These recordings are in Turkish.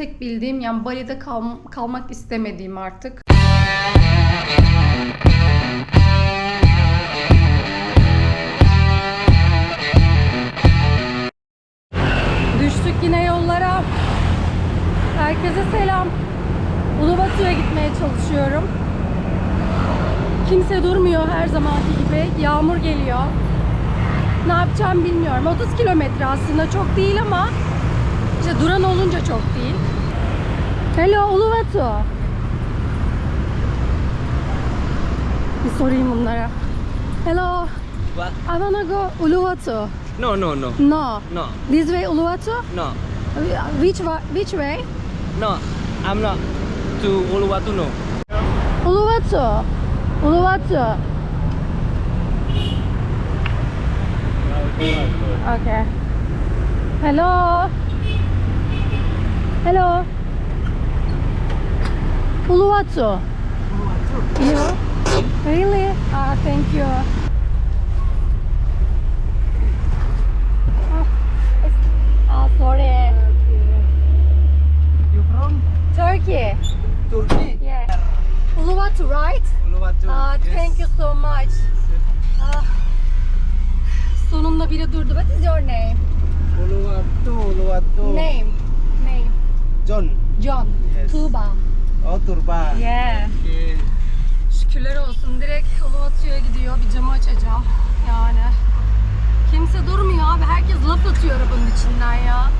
tek bildiğim yani Bali'de kal- kalmak istemediğim artık. Düştük yine yollara. Herkese selam. Ulubatı'ya gitmeye çalışıyorum. Kimse durmuyor her zamanki gibi. Yağmur geliyor. Ne yapacağım bilmiyorum. 30 kilometre aslında çok değil ama işte duran olunca çok değil. Hello Uluwatu. Bir sorayım bunlara. Hello. What? I wanna go Uluwatu. No, no, no, No. no, This way Uluwatu? no, Which wa- which way? no. I'm not to Uluwatu. No. Uluwatu. Uluwatu. Okay. Hello. Hello. Uluwatu. You? Really? Ah, thank you. Ah, ah, sorry. You from Turkey. Turkey? Yeah. Uluwatu, right? Uluwatu. Ah, thank you so much. Ah. Sonunda biri durdu. What is your name? Uluwatu, Uluwatu. Name. Name. John. John. Yes. Tuğba. Oh, Turba. Yeah. Okay. Şükürler olsun. Direkt Uluwatu'ya gidiyor. Bir camı açacağım. Yani. Kimse durmuyor abi. Herkes laf atıyor arabanın içinden ya.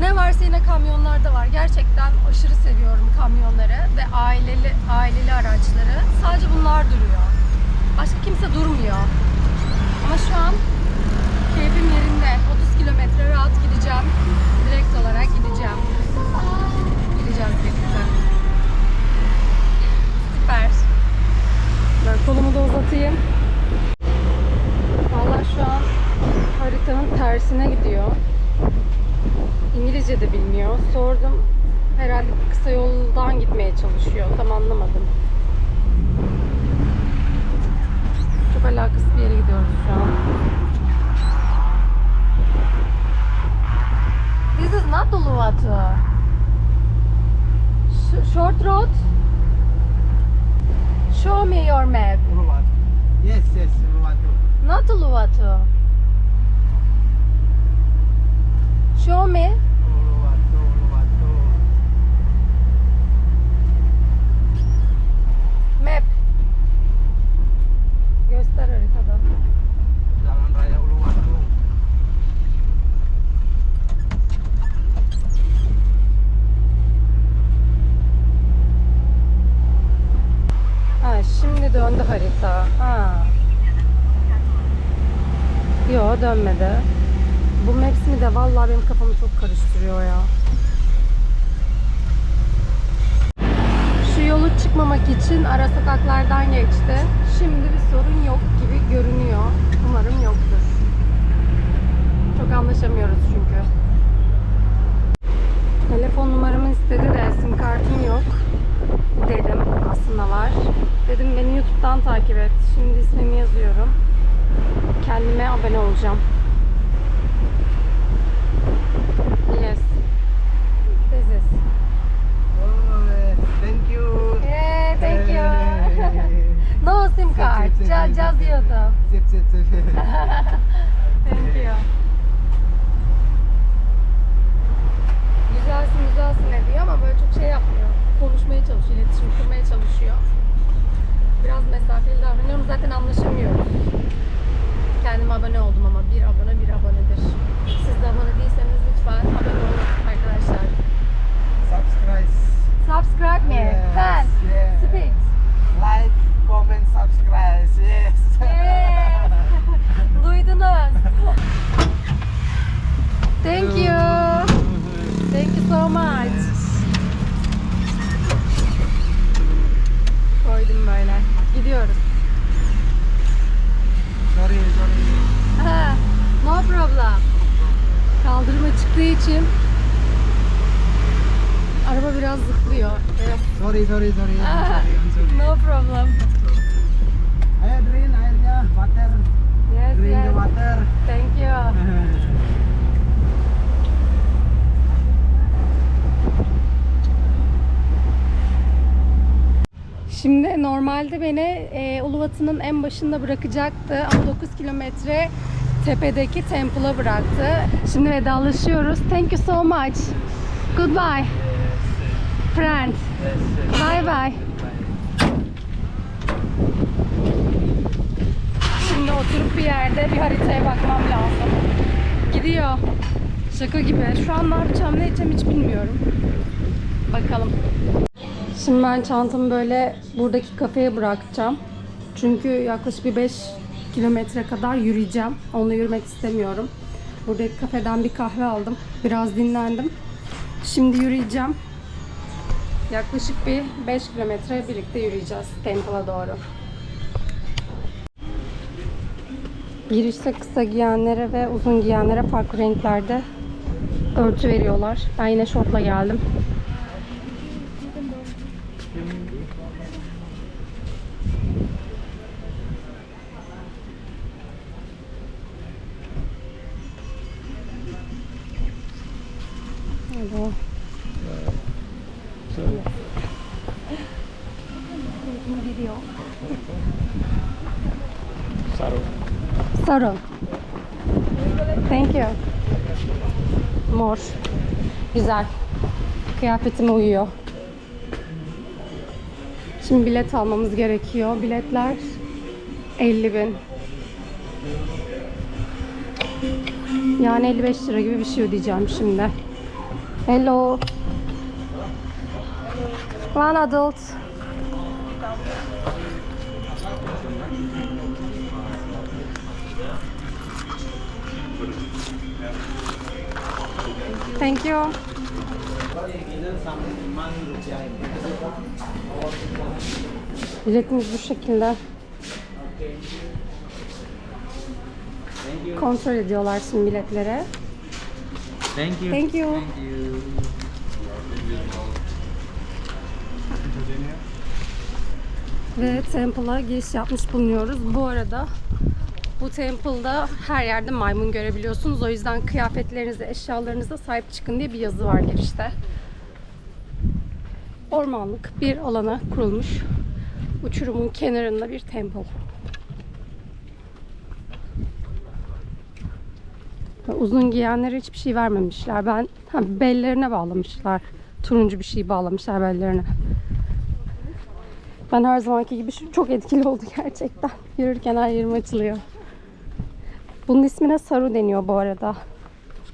Ne varsa yine kamyonlarda var. Gerçekten aşırı seviyorum kamyonları ve aileli aileli araçları. Sadece bunlar duruyor. Başka kimse durmuyor. Ama şu an keyfim yerinde. 30 kilometre rahat gideceğim. Direkt olarak gideceğim. Gideceğiz birlikte. Süper. Ben kolumu da uzatayım. Vallahi şu an haritanın tersine gidiyor. İngilizce de bilmiyor. Sordum. Herhalde kısa yoldan gitmeye çalışıyor. Tam anlamadım. Çok alakasız bir yere gidiyoruz şu an. This is not Uluwatu. Sh- short road. Show me your map. Uluwatu. Yes, yes, Uluwatu. Not Uluwatu. Show me. Uluwatu, Uluwatu. Map. Göster haritada. Döndü harita. Ha. Yo dönmedi. Bu Maps de vallahi benim kafamı çok karıştırıyor ya. Şu yolu çıkmamak için ara sokaklardan geçti. Şimdi bir sorun yok gibi görünüyor. Umarım yoktur. Çok anlaşamıyoruz çünkü. Telefon numaramı istedi de sim kartım yok dedim. Aslında var. Dedim beni YouTube'dan takip et. Şimdi ismimi yazıyorum. Kendime abone olacağım. Yes. This is. Oh, eh, thank you. Yeah, thank you. Eh, no sim card. Sip, sip, Just, sip, just sip. YouTube. Sip, sip, sip. Thank you. Güzelsin güzelsin ediyor ama böyle çok şey yapmıyor. Konuşmaya çalışıyor, iletişim kurmaya çalışıyor. Biraz mesafeli davranıyorum. Zaten anlaşamıyoruz. Kendime abone oldum ama bir abone bir abonedir. Siz de abone değilseniz lütfen abone olun arkadaşlar. Subscribe. Subscribe me. Yes, Fan. yes. Speak. Like, comment, subscribe. Yes. Yes. Duydunuz. Thank you. Thank you so much. Koydum böyle. Gidiyoruz. Sorry, sorry. Ha, no problem. Kaldırıma çıktığı için araba biraz zıplıyor. Evet. Sorry, sorry, sorry. I'm Ah, sorry, I'm sorry. no problem. Ayo drain airnya, water. Yes, Drain the yes. water. Thank you. Şimdi normalde beni e, Uluvatı'nın en başında bırakacaktı ama 9 kilometre tepedeki temple'a bıraktı. Şimdi vedalaşıyoruz. Thank you so much. Goodbye. Friend. Bye bye. Şimdi oturup bir yerde bir haritaya bakmam lazım. Gidiyor. Şaka gibi. Şu an ne yapacağım ne edeceğim hiç bilmiyorum. Bakalım. Şimdi ben çantamı böyle buradaki kafeye bırakacağım. Çünkü yaklaşık bir 5 kilometre kadar yürüyeceğim. Onunla yürümek istemiyorum. Buradaki kafeden bir kahve aldım. Biraz dinlendim. Şimdi yürüyeceğim. Yaklaşık bir 5 kilometre birlikte yürüyeceğiz Temple'a doğru. Girişte kısa giyenlere ve uzun giyenlere farklı renklerde örtü veriyorlar. Ben yine şortla geldim. Güzel. Kıyafetime uyuyor. Şimdi bilet almamız gerekiyor. Biletler 50 bin. Yani 55 lira gibi bir şey ödeyeceğim şimdi. Hello. One adult. Thank you. Biletimiz bu şekilde. Kontrol ediyorlar şimdi biletlere. Thank you. Thank you. Ve Temple'a giriş yapmış bulunuyoruz. Bu arada bu Temple'da her yerde maymun görebiliyorsunuz. O yüzden kıyafetlerinize, eşyalarınıza sahip çıkın diye bir yazı var girişte. Ormanlık bir alana kurulmuş. Uçurumun kenarında bir temple. Uzun giyenlere hiçbir şey vermemişler. Ben ha, bellerine bağlamışlar. Turuncu bir şey bağlamışlar bellerine. Ben her zamanki gibi çok etkili oldu gerçekten. Yürürken her yerim açılıyor. Bunun ismine saru deniyor bu arada.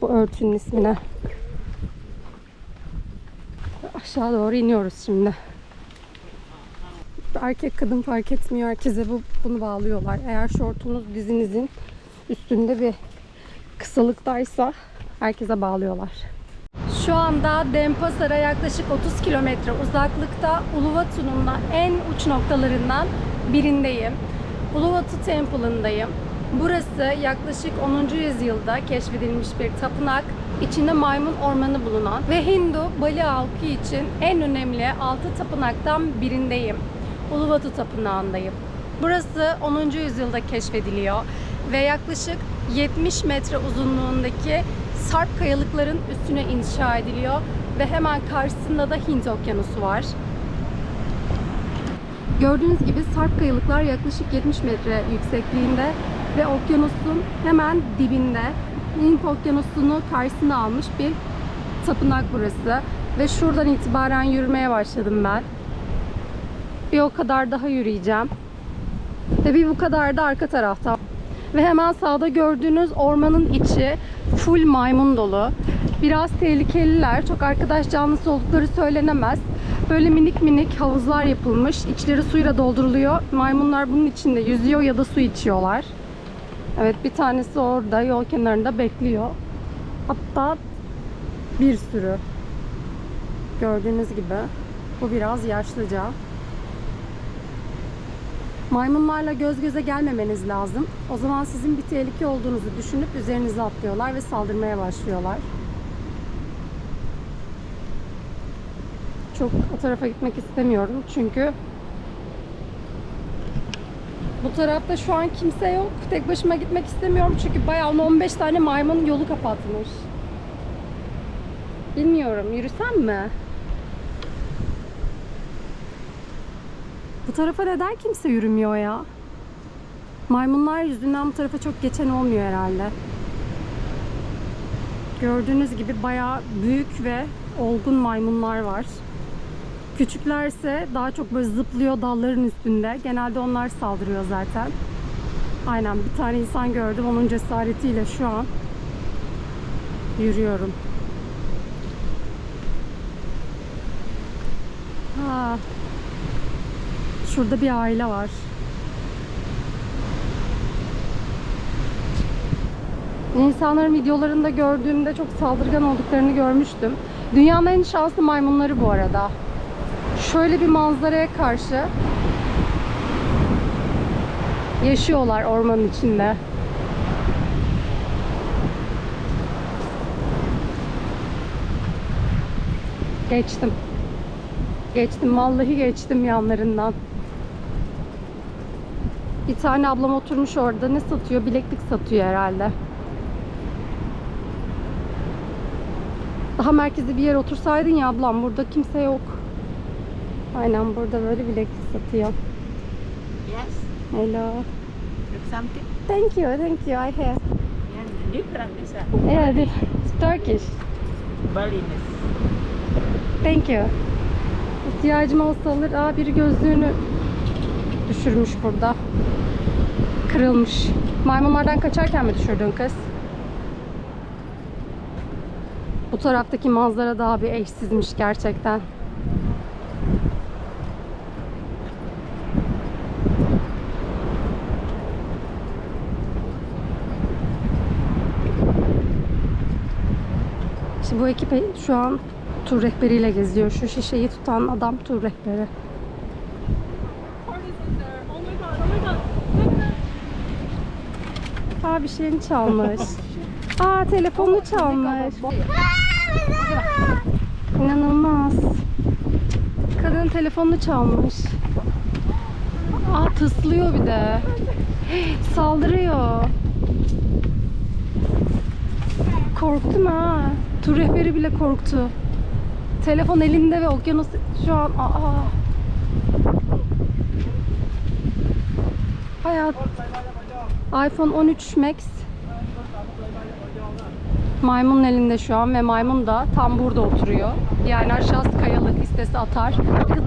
Bu örtünün ismine. Aşağı doğru iniyoruz şimdi. Erkek kadın fark etmiyor. Herkese bu, bunu bağlıyorlar. Eğer şortunuz dizinizin üstünde bir kısalıktaysa herkese bağlıyorlar. Şu anda Denpasar'a yaklaşık 30 kilometre uzaklıkta Uluwatu'nun da en uç noktalarından birindeyim. Uluwatu Temple'ındayım. Burası yaklaşık 10. yüzyılda keşfedilmiş bir tapınak. İçinde maymun ormanı bulunan ve Hindu Bali halkı için en önemli 6 tapınaktan birindeyim. Uluwatu Tapınağı'ndayım. Burası 10. yüzyılda keşfediliyor ve yaklaşık 70 metre uzunluğundaki sarp kayalıkların üstüne inşa ediliyor ve hemen karşısında da Hint Okyanusu var. Gördüğünüz gibi sarp kayalıklar yaklaşık 70 metre yüksekliğinde ve okyanusun hemen dibinde. Hint Okyanusu'nu karşısına almış bir tapınak burası. Ve şuradan itibaren yürümeye başladım ben. Bir o kadar daha yürüyeceğim. Ve bir bu kadar da arka tarafta. Ve hemen sağda gördüğünüz ormanın içi full maymun dolu. Biraz tehlikeliler. Çok arkadaş canlısı oldukları söylenemez. Böyle minik minik havuzlar yapılmış. İçleri suyla dolduruluyor. Maymunlar bunun içinde yüzüyor ya da su içiyorlar. Evet bir tanesi orada yol kenarında bekliyor. Hatta bir sürü. Gördüğünüz gibi. Bu biraz yaşlıca. Maymunlarla göz göze gelmemeniz lazım. O zaman sizin bir tehlike olduğunuzu düşünüp üzerinize atlıyorlar ve saldırmaya başlıyorlar. Çok o tarafa gitmek istemiyorum çünkü bu tarafta şu an kimse yok. Tek başıma gitmek istemiyorum çünkü bayağı 15 tane maymun yolu kapatmış. Bilmiyorum, yürüsem mi? tarafa neden kimse yürümüyor ya? Maymunlar yüzünden bu tarafa çok geçen olmuyor herhalde. Gördüğünüz gibi bayağı büyük ve olgun maymunlar var. Küçüklerse daha çok böyle zıplıyor dalların üstünde. Genelde onlar saldırıyor zaten. Aynen bir tane insan gördüm. Onun cesaretiyle şu an yürüyorum. Ha. Şurada bir aile var. İnsanların videolarında gördüğümde çok saldırgan olduklarını görmüştüm. Dünyanın en şanslı maymunları bu arada. Şöyle bir manzaraya karşı yaşıyorlar ormanın içinde. Geçtim. Geçtim. Vallahi geçtim yanlarından. Bir tane ablam oturmuş orada. Ne satıyor? Bileklik satıyor herhalde. Daha merkezi bir yer otursaydın ya ablam. Burada kimse yok. Aynen burada böyle bileklik satıyor. Yes, Hello. look something. Thank you. Thank you. I have. Yeah, different is Yeah, is Turkish. Balinese. Thank you. İhtiyacım olsa alır. Aa biri gözlüğünü düşürmüş burada. Kırılmış. Maymunlardan kaçarken mi düşürdün kız? Bu taraftaki manzara daha bir eşsizmiş gerçekten. Bu ekip şu an tur rehberiyle geziyor. Şu şişeyi tutan adam tur rehberi. Aa bir şeyini çalmış. Aa telefonunu çalmış. İnanılmaz. Kadın telefonunu çalmış. Aa tıslıyor bir de. Saldırıyor. Korktum ha. Tur rehberi bile korktu. Telefon elinde ve okyanus şu an aa. Hayat iPhone 13 Max maymunun elinde şu an ve maymun da tam burada oturuyor. Yani aşağısı kayalık istese atar.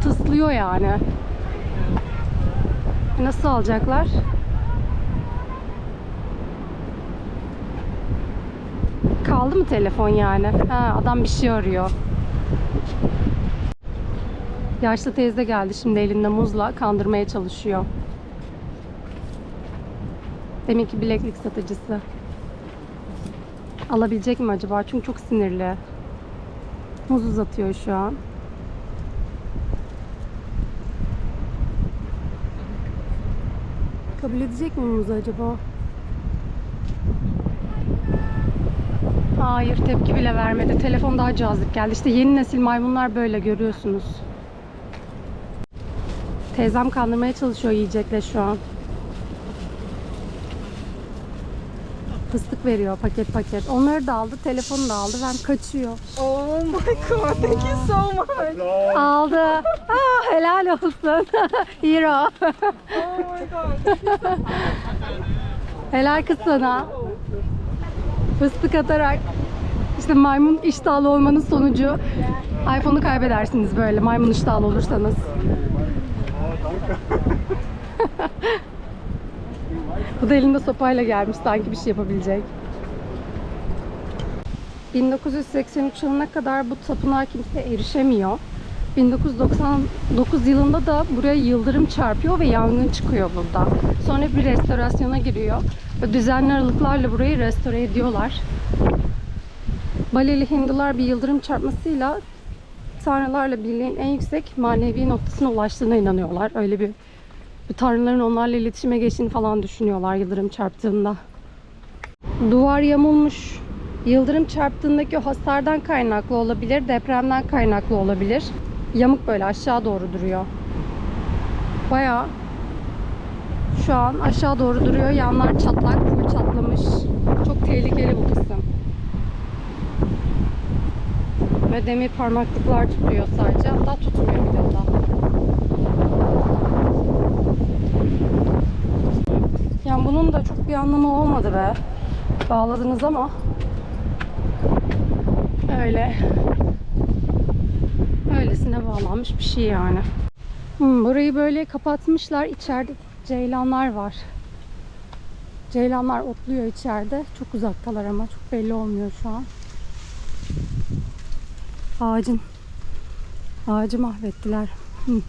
Tıslıyor yani. Nasıl alacaklar? Kaldı mı telefon yani? Ha, adam bir şey arıyor. Yaşlı teyze geldi şimdi elinde muzla kandırmaya çalışıyor. Demek ki bileklik satıcısı. Alabilecek mi acaba? Çünkü çok sinirli. Muz uzatıyor şu an. Kabul edecek mi muzu acaba? Hayır tepki bile vermedi. Telefon daha cazip geldi. İşte yeni nesil maymunlar böyle görüyorsunuz. Teyzem kandırmaya çalışıyor yiyecekle şu an. Fıstık veriyor paket paket. Onları da aldı, telefonu da aldı. Ben kaçıyor. Oh my god, thank you so much. Aldı. Ah, helal olsun. Hero. Oh my god. Helal kız sana. Fıstık atarak. İşte maymun iştahlı olmanın sonucu iPhone'u kaybedersiniz böyle maymun iştahlı olursanız. Bu da elinde sopayla gelmiş sanki bir şey yapabilecek. 1983 yılına kadar bu tapınağa kimse erişemiyor. 1999 yılında da buraya yıldırım çarpıyor ve yangın çıkıyor burada. Sonra bir restorasyona giriyor. Ve düzenli aralıklarla burayı restore ediyorlar. Baleli Hindular bir yıldırım çarpmasıyla tanrılarla birliğin en yüksek manevi noktasına ulaştığına inanıyorlar. Öyle bir, bir tanrıların onlarla iletişime geçtiğini falan düşünüyorlar yıldırım çarptığında. Duvar yamulmuş. Yıldırım çarptığındaki o hasardan kaynaklı olabilir, depremden kaynaklı olabilir yamuk böyle aşağı doğru duruyor. Baya şu an aşağı doğru duruyor. Yanlar çatlak, full çatlamış. Çok tehlikeli bu kısım. Ve demir parmaklıklar tutuyor sadece. Hatta tutmuyor bir de daha. Yani bunun da çok bir anlamı olmadı be. Bağladınız ama öyle Öylesine bağlanmış bir şey yani. Hmm, burayı böyle kapatmışlar. İçeride ceylanlar var. Ceylanlar otluyor içeride. Çok uzaktalar ama çok belli olmuyor şu an. Ağacın ağacı mahvettiler. Hmm.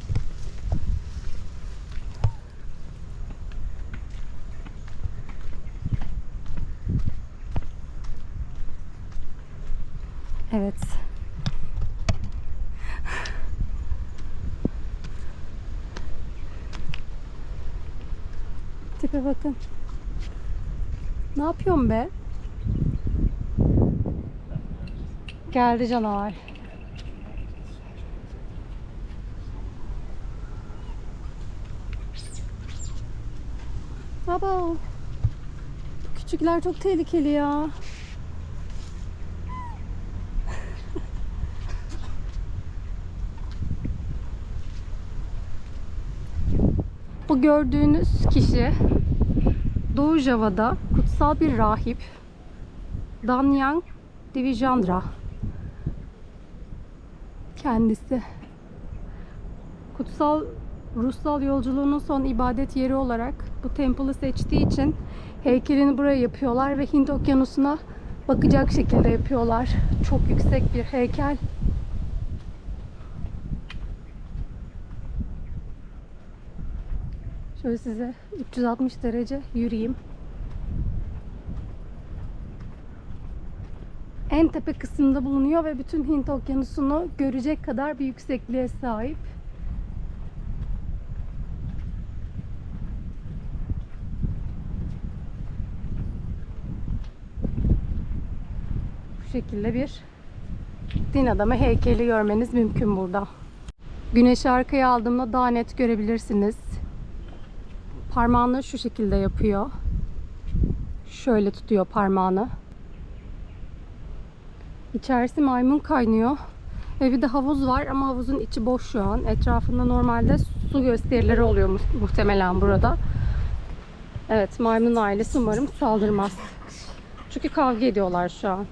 Evet. Tipe bakın. Ne yapıyorsun be? Geldi canavar. Baba. Küçükler çok tehlikeli ya. Bu gördüğünüz kişi Doğu Java'da kutsal bir rahip Danyang Divijandra kendisi kutsal ruhsal yolculuğunun son ibadet yeri olarak bu temple'ı seçtiği için heykelini buraya yapıyorlar ve Hint okyanusuna bakacak şekilde yapıyorlar. Çok yüksek bir heykel. Şöyle size 360 derece yürüyeyim. En tepe kısımda bulunuyor ve bütün Hint okyanusunu görecek kadar bir yüksekliğe sahip. Bu şekilde bir din adamı heykeli görmeniz mümkün burada. Güneşi arkaya aldığımda daha net görebilirsiniz. Parmağını şu şekilde yapıyor. Şöyle tutuyor parmağını. İçerisi maymun kaynıyor. Ve bir de havuz var ama havuzun içi boş şu an. Etrafında normalde su gösterileri oluyor mu- muhtemelen burada. Evet maymun ailesi umarım saldırmaz. Çünkü kavga ediyorlar şu an.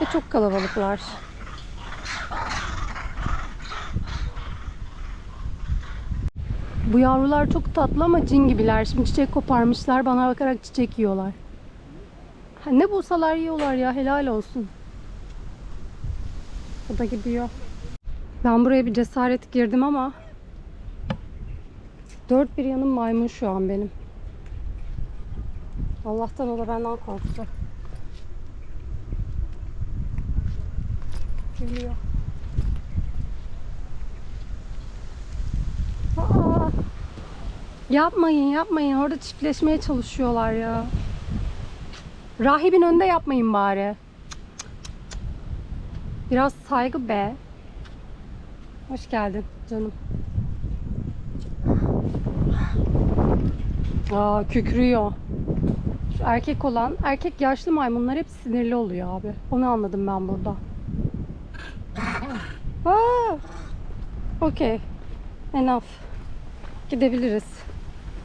Ve çok kalabalıklar. Bu yavrular çok tatlı ama cin gibiler. Şimdi çiçek koparmışlar. Bana bakarak çiçek yiyorlar. Ha, ne bulsalar yiyorlar ya. Helal olsun. Bu da gidiyor. Ben buraya bir cesaret girdim ama dört bir yanım maymun şu an benim. Allah'tan o da benden korktu. Geliyor. Yapmayın yapmayın orada çiftleşmeye çalışıyorlar ya. Rahibin önünde yapmayın bari. Biraz saygı be. Hoş geldin canım. Aa kükrüyor. Şu erkek olan, erkek yaşlı maymunlar hep sinirli oluyor abi. Onu anladım ben burada. Aa! Okey. Enough. Gidebiliriz.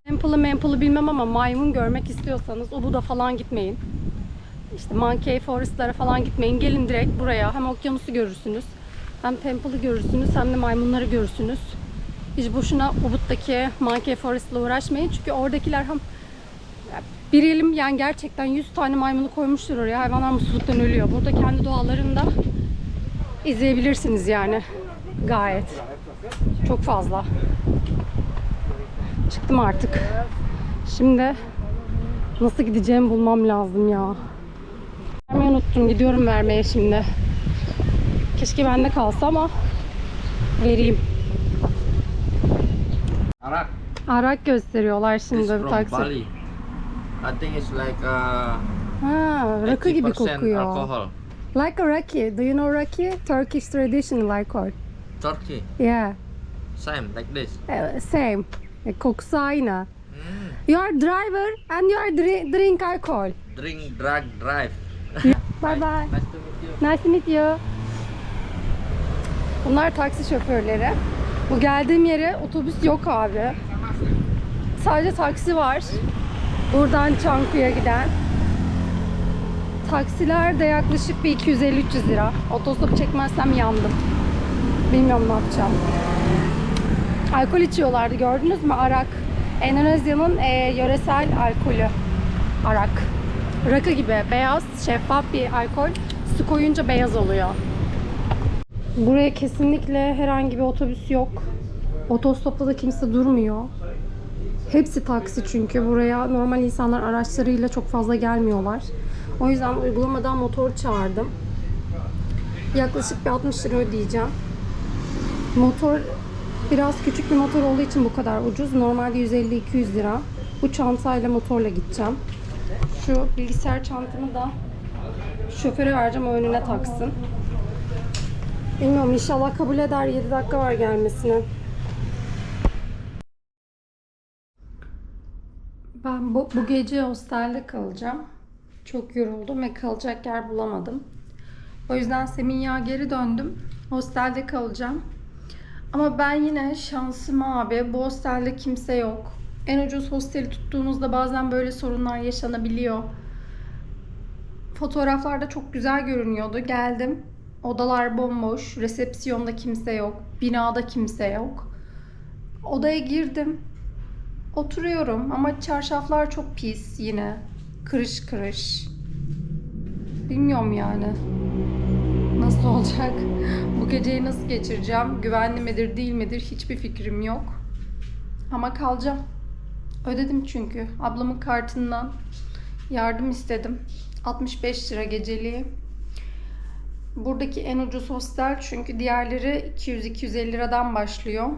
Temple'ı Memple'ı bilmem ama maymun görmek istiyorsanız Ubud'a falan gitmeyin. İşte Monkey Forest'lara falan gitmeyin. Gelin direkt buraya. Hem okyanusu görürsünüz. Hem Temple'ı görürsünüz hem de maymunları görürsünüz. Hiç boşuna Ubud'daki Monkey Forest'la uğraşmayın. Çünkü oradakiler hem bir elim yani gerçekten 100 tane maymunu koymuştur oraya. Hayvanlar musluktan ölüyor. Burada kendi doğalarında izleyebilirsiniz yani. Gayet. Çok fazla. Çıktım artık. Şimdi nasıl gideceğimi bulmam lazım ya. Vermeyi unuttum. Gidiyorum vermeye şimdi. Keşke bende kalsa ama vereyim. Arak Arak gösteriyorlar şimdi bu taksi. Bali. I think it's like uh, Ha, rakı gibi 80% kokuyor. alcohol. Like a raki. Do you know raki? Turkish traditional alcohol. Turkey, Yeah. same like this. Eh, Same. E, Kokusu aynı. Mm. You are driver and you are dri- drink alcohol. Drink, drug, drive. Bye bye. Nice to meet you. Nice to meet you. Bunlar taksi şoförleri. Bu geldiğim yere otobüs yok abi. Sadece taksi var. Buradan Çankuya'ya giden. Taksiler de yaklaşık bir 250-300 lira. Otostop çekmezsem yandım. Bilmiyorum ne yapacağım. Alkol içiyorlardı gördünüz mü? Arak. Endonezya'nın e, yöresel alkolü. Arak. Rakı gibi beyaz, şeffaf bir alkol. Su koyunca beyaz oluyor. Buraya kesinlikle herhangi bir otobüs yok. Otostopta da kimse durmuyor. Hepsi taksi çünkü buraya normal insanlar araçlarıyla çok fazla gelmiyorlar. O yüzden uygulamadan motor çağırdım. Yaklaşık bir 60 lira ödeyeceğim. Motor biraz küçük bir motor olduğu için bu kadar ucuz. Normalde 150-200 lira. Bu çantayla motorla gideceğim. Şu bilgisayar çantamı da şoföre vereceğim o önüne taksın. Bilmiyorum inşallah kabul eder. 7 dakika var gelmesine. Ben bu, bu gece hostelde kalacağım. Çok yoruldum ve kalacak yer bulamadım. O yüzden Seminya'ya geri döndüm. Hostelde kalacağım. Ama ben yine şansım abi. Bu hostelde kimse yok. En ucuz hosteli tuttuğunuzda bazen böyle sorunlar yaşanabiliyor. Fotoğraflarda çok güzel görünüyordu. Geldim. Odalar bomboş. Resepsiyonda kimse yok. Binada kimse yok. Odaya girdim. Oturuyorum ama çarşaflar çok pis yine. Kırış kırış. Bilmiyorum yani. Nasıl olacak? Geceyi nasıl geçireceğim? Güvenli midir değil midir hiçbir fikrim yok. Ama kalacağım. Ödedim çünkü. Ablamın kartından yardım istedim. 65 lira geceliği. Buradaki en ucuz hostel çünkü diğerleri 200-250 liradan başlıyor.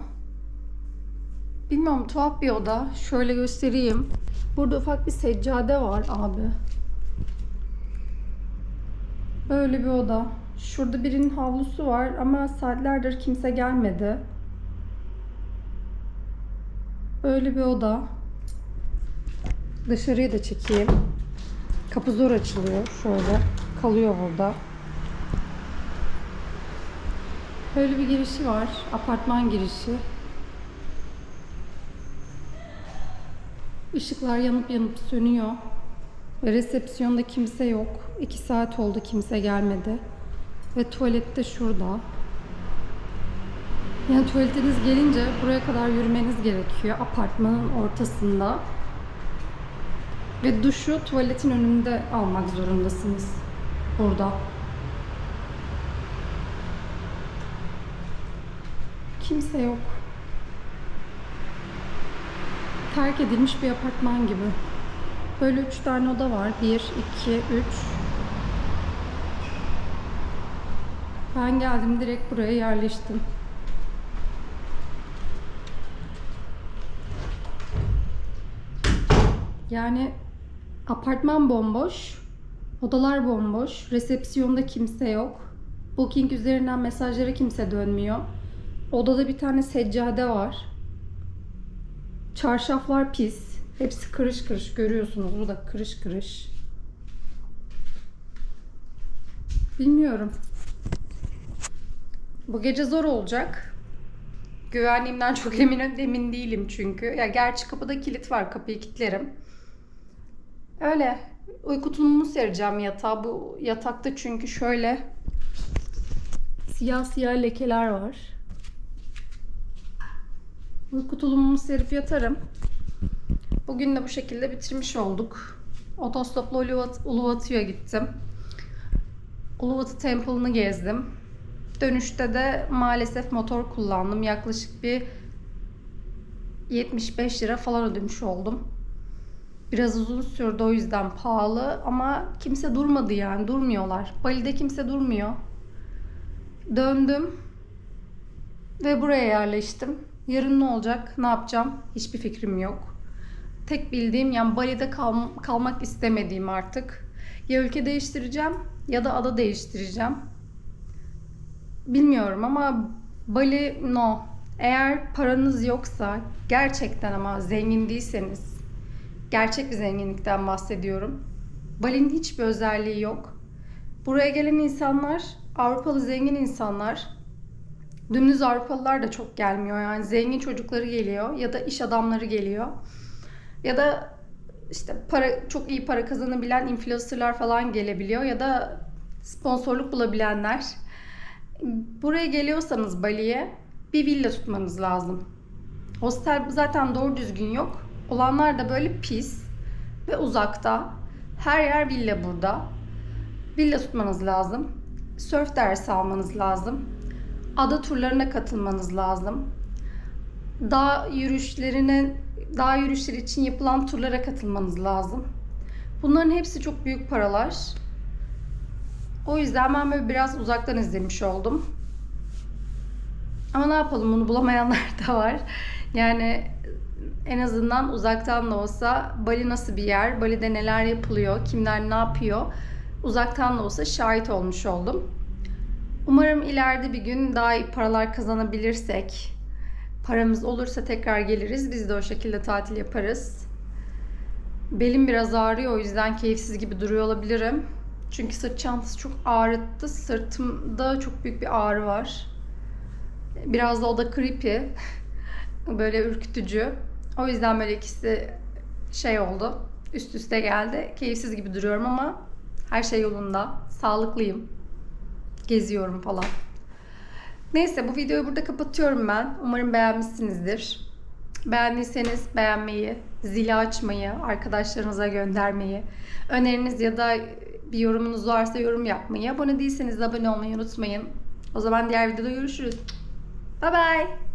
Bilmiyorum tuhaf bir oda. Şöyle göstereyim. Burada ufak bir seccade var abi. Böyle bir oda. Şurada birinin havlusu var ama saatlerdir kimse gelmedi. Böyle bir oda. Dışarıyı da çekeyim. Kapı zor açılıyor. Şöyle kalıyor burada. Böyle bir girişi var. Apartman girişi. Işıklar yanıp yanıp sönüyor. Ve resepsiyonda kimse yok. 2 saat oldu kimse gelmedi. Ve tuvalet de şurada. Yani tuvaletiniz gelince buraya kadar yürümeniz gerekiyor. Apartmanın ortasında. Ve duşu tuvaletin önünde almak zorundasınız. Burada. Kimse yok. Terk edilmiş bir apartman gibi. Böyle üç tane oda var. Bir, iki, üç. Ben geldim direkt buraya yerleştim. Yani apartman bomboş, odalar bomboş, resepsiyonda kimse yok. Booking üzerinden mesajlara kimse dönmüyor. Odada bir tane seccade var. Çarşaflar pis. Hepsi kırış kırış görüyorsunuz. Bu da kırış kırış. Bilmiyorum. Bu gece zor olacak. Güvenliğimden çok emin, emin değilim çünkü. Ya gerçi kapıda kilit var. Kapıyı kilitlerim. Öyle. Uyku tulumumu sereceğim yatağa. Bu yatakta çünkü şöyle siyah siyah lekeler var. Uyku tulumumu serip yatarım. Bugün de bu şekilde bitirmiş olduk. Otostopla Uluvat, Uluvatı'ya gittim. Uluvatı Temple'ını gezdim. Dönüşte de maalesef motor kullandım. Yaklaşık bir 75 lira falan ödemiş oldum. Biraz uzun sürdü o yüzden pahalı ama kimse durmadı yani durmuyorlar. Bali'de kimse durmuyor. Döndüm ve buraya yerleştim. Yarın ne olacak, ne yapacağım hiçbir fikrim yok. Tek bildiğim yani Bali'de kal- kalmak istemediğim artık. Ya ülke değiştireceğim ya da ada değiştireceğim. Bilmiyorum ama Bali no. Eğer paranız yoksa gerçekten ama zengin değilseniz gerçek bir zenginlikten bahsediyorum. Bali'nin hiçbir özelliği yok. Buraya gelen insanlar Avrupalı zengin insanlar. Dümdüz Avrupalılar da çok gelmiyor yani zengin çocukları geliyor ya da iş adamları geliyor. Ya da işte para çok iyi para kazanabilen influencerlar falan gelebiliyor ya da sponsorluk bulabilenler. Buraya geliyorsanız Bali'ye bir villa tutmanız lazım. Hostel zaten doğru düzgün yok. Olanlar da böyle pis ve uzakta. Her yer villa burada. Villa tutmanız lazım. Sörf dersi almanız lazım. Ada turlarına katılmanız lazım. Dağ yürüyüşlerine, dağ yürüyüşleri için yapılan turlara katılmanız lazım. Bunların hepsi çok büyük paralar. O yüzden ben böyle biraz uzaktan izlemiş oldum. Ama ne yapalım bunu bulamayanlar da var. Yani en azından uzaktan da olsa Bali nasıl bir yer, Bali'de neler yapılıyor, kimler ne yapıyor uzaktan da olsa şahit olmuş oldum. Umarım ileride bir gün daha iyi paralar kazanabilirsek, paramız olursa tekrar geliriz. Biz de o şekilde tatil yaparız. Belim biraz ağrıyor o yüzden keyifsiz gibi duruyor olabilirim. Çünkü sırt çantası çok ağrıttı. Sırtımda çok büyük bir ağrı var. Biraz da o da creepy. Böyle ürkütücü. O yüzden böyle ikisi şey oldu. Üst üste geldi. Keyifsiz gibi duruyorum ama her şey yolunda. Sağlıklıyım. Geziyorum falan. Neyse bu videoyu burada kapatıyorum ben. Umarım beğenmişsinizdir. Beğendiyseniz beğenmeyi, zili açmayı, arkadaşlarınıza göndermeyi, öneriniz ya da bir yorumunuz varsa yorum yapmayı, abone değilseniz de abone olmayı unutmayın. O zaman diğer videoda görüşürüz. Bye bye.